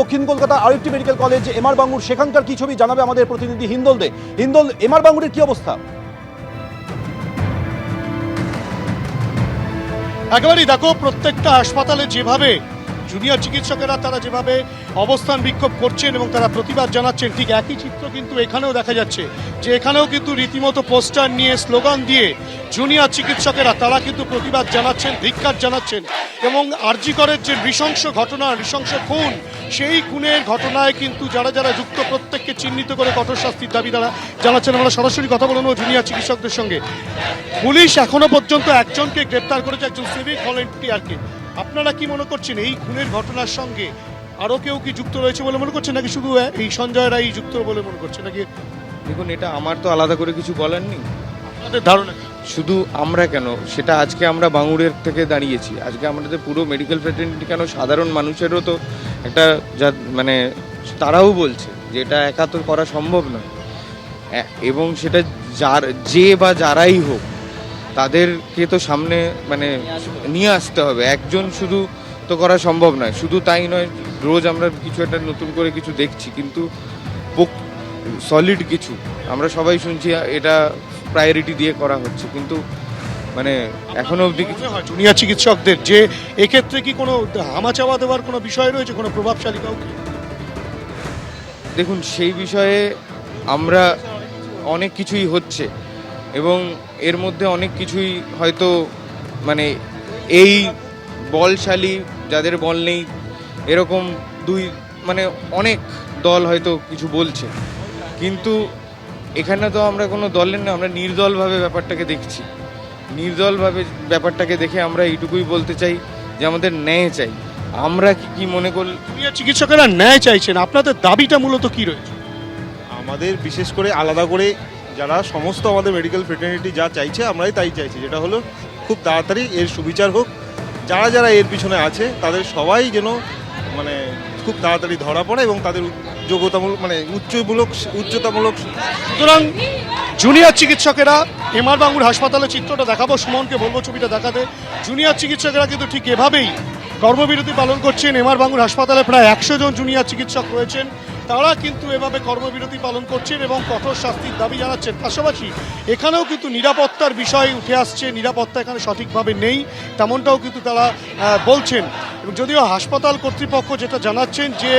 দক্ষিণ কলকাতা আরেকটি medical college, MR Bangur, সেখানকার কি ছবি জানাবে আমাদের প্রতিনিধি হিন্দল দে হিন্দল, এমআর বাঙ্গুরের কি অবস্থা? একেবারেই দেখো, প্রত্যেকটা হাসপাতালে যেভাবে জুনিয়র চিকিৎসকেরা তারা যেভাবে অবস্থান বিক্ষোভ করছেন এবং তারা প্রতিবাদ জানাচ্ছেন, ঠিক একই চিত্র কিন্তু এখানেও দেখা যাচ্ছে যে এখানেও কিন্তু রীতিমতো পোস্টার নিয়ে, স্লোগান দিয়ে জুনিয়র চিকিৎসকেরা তারা কিন্তু প্রতিবাদ জানাচ্ছেন, ধিক্কার জানাচ্ছেন এবং আরজিকরের যে নৃশংস ঘটনা, নৃশংস খুন, সেই খুনের ঘটনায় কিন্তু যারা যারা যুক্ত প্রত্যেককে চিহ্নিত করে কঠোর শাস্তির দাবি তারা জানাচ্ছেন। আমরা সরাসরি কথা বলে নেব জুনিয়র চিকিৎসকদের সঙ্গে। পুলিশ এখনও পর্যন্ত একজনকে গ্রেপ্তার করেছে, একজন সিভিক ভলেন্টিয়ারকে। আপনারা কি মনে করছেন এই খুনের ঘটনার সঙ্গে আরও কেউ কি যুক্ত রয়েছে বলে মনে করছেন নাকি শুধু এই সঞ্জয় রায় যুক্ত বলে মনে করছেন নাকি? দেখুন এটা আমার তো আলাদা করে কিছু বলার নেই। আপনাদের ধারণা শুধু আমরা কেন? সেটা আজকে আমরা বাঙুরের থেকে দাঁড়িয়েছি। আজকে আমাদের পুরো মেডিকেল ফ্রেটার্নিটি কেন সাধারণ মানুষেরও তো একটা যা মানে তারাও বলছে যে এটা একা তো করা সম্ভব নয়। এবং সেটা যার যে বা যারাই হোক তাদেরকে তো সামনে মানে নিয়ে আসতে হবে। একজন শুধু তো করা সম্ভব নয়। শুধু তাই নয় রোজ আমরা কিছু একটা নতুন করে কিছু দেখছি কিন্তু সলিড কিছু। আমরা সবাই শুনছি এটা প্রায়োরিটি দিয়ে করা হচ্ছে। কিন্তু মানে এখনও অবধি কিছু জুনিয়র চিকিৎসকদের যে এক্ষেত্রে কি কোনো হামা হামাচাওয়া দেওয়ার কোনো বিষয় রয়েছে কোনো প্রভাবশালী কাউকে? দেখুন সেই বিষয়ে আমরা অনেক কিছুই হচ্ছে। এবং এর মধ্যে অনেক কিছুই হয়তো মানে এই বলশালী যাদের বল নেই এরকম দুই মানে অনেক দল হয়তো কিছু বলছে। কিন্তু এখানে তো আমরা কোনো দলের না আমরা নির্দলভাবে ব্যাপারটাকে দেখছি। নির্দলভাবে ব্যাপারটাকে দেখে আমরা এইটুকুই বলতে চাই যে আমাদের ন্যায় চাই। আমরা কি কি মনে করি জুনিয়র চিকিৎসকেরা ন্যায় চাইছেন। আপনাদের দাবিটা মূলত কি রয়েছে? আমাদের বিশেষ করে আলাদা করে যারা সমস্ত আমাদের মেডিকেল ফ্রেটার্নিটি যা চাইছে, আমরাই তাই চাইছি। যেটা হলো খুব তাড়াতাড়ি এর সুবিচার হোক। যারা যারা এর পিছনে আছে, তাদের সবাই যেন মানে খুব তাড়াতাড়ি ধরা পড়ে এবং তাদের যোগ্যতামূলক মানে উচ্চমূলক, উচ্চতামূলক সুতরাং জুনিয়র চিকিৎসকেরা এমআর বাঙ্গুর হাসপাতালে চিত্রটা দেখাবো, সুমনকে বলব ছবিটা দেখাতে। জুনিয়র চিকিৎসকেরা কিন্তু ঠিক এভাবেই কর্মবিরতি পালন করছেন। এমআর বাঙ্গুর হাসপাতালে প্রায় একশো জন জুনিয়র চিকিৎসক রয়েছেন। তারা কিন্তু এভাবে কর্মবিরতি পালন করছেন এবং কঠোর শাস্তির দাবি জানাচ্ছেন। পাশাপাশি এখানেও কিন্তু নিরাপত্তার বিষয় উঠে আসছে। নিরাপত্তা এখানে সঠিকভাবে নেই, তেমনটাও কিন্তু তারা বলছেন। এবং যদিও হাসপাতাল কর্তৃপক্ষ যেটা জানাচ্ছেন যে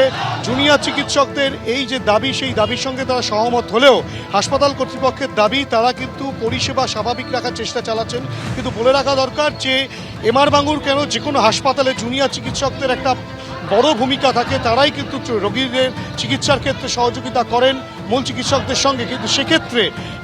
জুনিয়র চিকিৎসকদের এই যে দাবি, সেই দাবির সঙ্গে তারা সহমত হলেও হাসপাতাল কর্তৃপক্ষের দাবি, তারা কিন্তু পরিষেবা স্বাভাবিক রাখার চেষ্টা চালাচ্ছেন। কিন্তু বলে রাখা দরকার যে, এমআর বাঙ্গুর কেন যে কোনো হাসপাতালে জুনিয়র চিকিৎসকদের একটা বড় ভূমিকা থাকে তারাই কিন্তু রোগীদের চিকিৎসার ক্ষেত্রে সহযোগিতা করেন। মূল চিকিৎসকদের সঙ্গে। কিন্তু সেক্ষেত্রে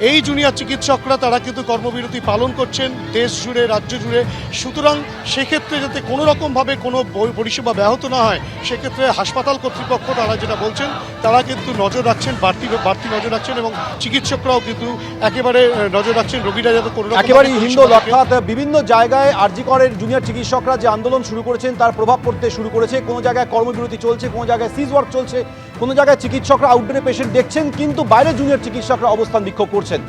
এই জুনিয়র চিকিৎসকরা তারা কিন্তু কর্মবিরতি পালন করছেন দেশ জুড়ে রাজ্য জুড়ে। সুতরাং সেক্ষেত্রে যাতে কোনো রকমভাবে কোনো পরিষেবা ব্যাহত না হয় সেক্ষেত্রে হাসপাতাল কর্তৃপক্ষ তারা যেটা বলছেন তারা কিন্তু নজর রাখছেন বাড়তি বাড়তি নজর রাখছেন এবং চিকিৎসকরাও কিন্তু একেবারে নজর রাখছেন রোগীরা যাতে কোনো একেবারেই পরিষেবা অর্থাৎ বিভিন্ন জায়গায় আরজি করের জুনিয়র চিকিৎসকরা যে আন্দোলন শুরু করেছেন তার প্রভাব পড়তে শুরু করেছে। কোনো জায়গায় কর্মবিরতি চলছে কোনো জায়গায় সিজ ওয়ার্ক চলছে কোনো জায়গায় চিকিৎসকরা আউটডোরে পেশেন্ট দেখছেন কিন্তু বাইরে জুনিয়র চিকিৎসকরা অবস্থান বিক্ষোভ করছেন।